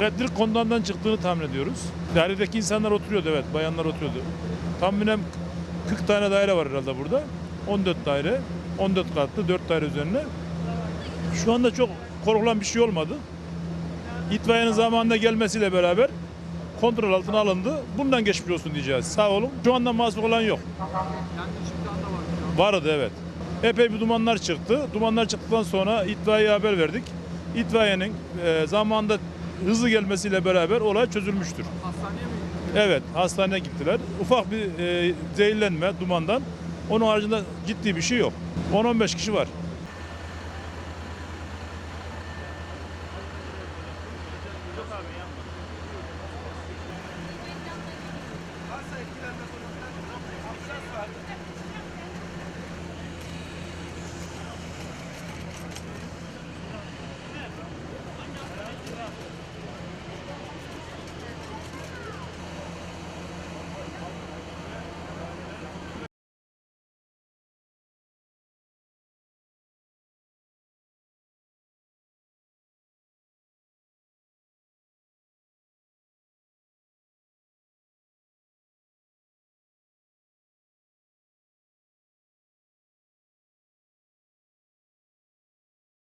Elektrik konudan çıktığını tahmin ediyoruz. Dairedeki insanlar oturuyordu evet, bayanlar oturuyordu. Tahminen 40 tane daire var herhalde burada. 14 daire, 14 katlı, 4 daire üzerine. Şu anda çok korkulan bir şey olmadı. İtfaiyenin zamanında gelmesiyle beraber kontrol altına alındı. Bundan geçmiş olsun diyeceğiz. Sağ olun. Şu anda mahsur olan yok. Vardı evet. Epey bir dumanlar çıktı. Dumanlar çıktıktan sonra itfaiyeye haber verdik. İtfaiyenin e, zamanında hızlı gelmesiyle beraber olay çözülmüştür. Hastaneye mi Evet, hastaneye gittiler. Ufak bir e, zehirlenme dumandan. Onun haricinde ciddi bir şey yok. 10-15 kişi var. Varsa etkilenme konusunda